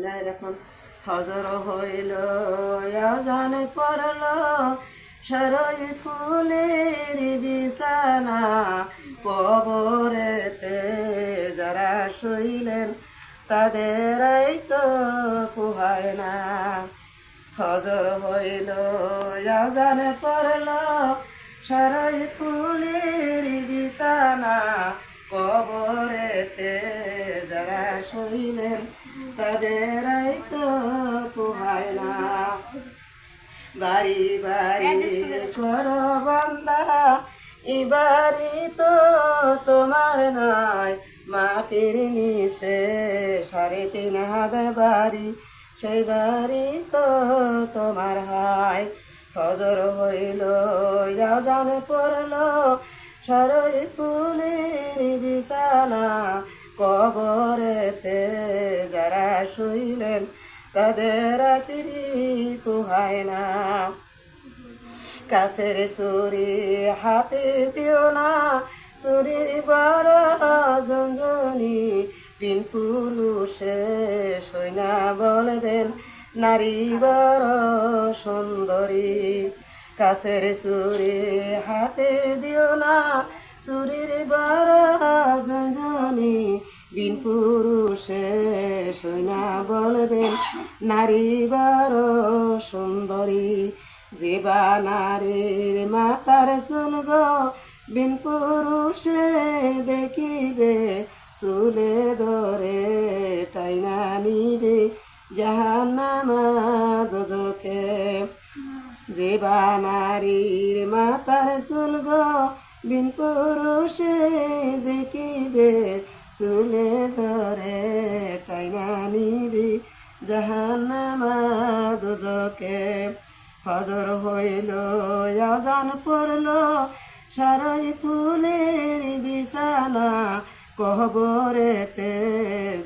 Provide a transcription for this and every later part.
বিসমিল্লাহ রহমান হজর হইল জানে পড়ল সরই ফুলের বিছানা কবরেতে যারা শুইলেন তাদের তো পুহায় না হজর হইল জানে পড়ল সরই ফুলের বিছানা যারা শুইলেন তাদের তো পোহায় না। বাড়ি বাড়ি কর বান্দা তো তোমার নয়। মাটির নিচে সাড়ে তিন হাত বাড়ি সেই বাড়ি তো তোমার হয়। হজর হইল জানে পড়ল সরই ফুলের বিছানা কবরেতে যারা শুইলেন তাদের রাত্রি পুহায় না। কাছের সুরি হাতে দিও না। সুরির বড় জঞ্জনি পিন পুরুষে সৈনা বলবেন, নারী বড় সুন্দরী। কাছের সুরি হাতে দিও না। সুরির বড় জঞ্জনি বিন পুরুষে সৈনা বলবেন, নারী বড় সুন্দরী জীবা নারীর মাতার চুলগ বিন পুরুষে দেখিবে, চুলে ধরে টাইনা নিবে জাহান্নামা দোজকে জীবা নারীর মাতার চুলগ বিন পুরুষে দেখিবে, চুলে ধরে টাইনা নিবি। জাহান্নামা দুজকে হজর হইল, আজান পড়ল। সারাই ফুলের বিছানা কহবরেতে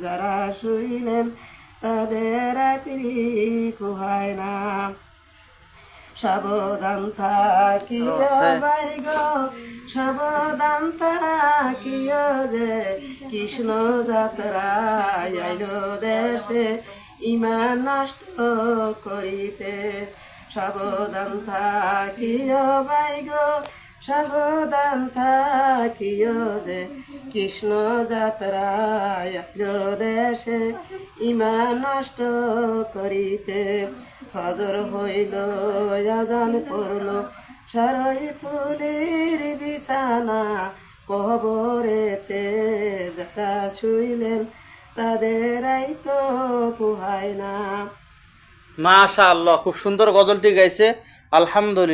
যারা শুইলেন, তাদের রাত্রি কুহায় না। সাবধান থাকিও বাই গো সাবধান থাকিও যে কৃষ্ণ যাত্রা আইল দেশে ইমান নষ্ট করিতে। সাবধান থাকিও বাই গো সাবধান থাকিও যে কৃষ্ণ যাত্রা আইল দেশে ইমান নষ্ট করিতে। হজর হইল, আজান পড়ল সারই ফুলের বিছানা, কবরেতে যারা শুইলেন, তাদের তো পুহায় না। মাশা খুব সুন্দর গজলটি গাইছে। আলহামদুলিল্লাহ।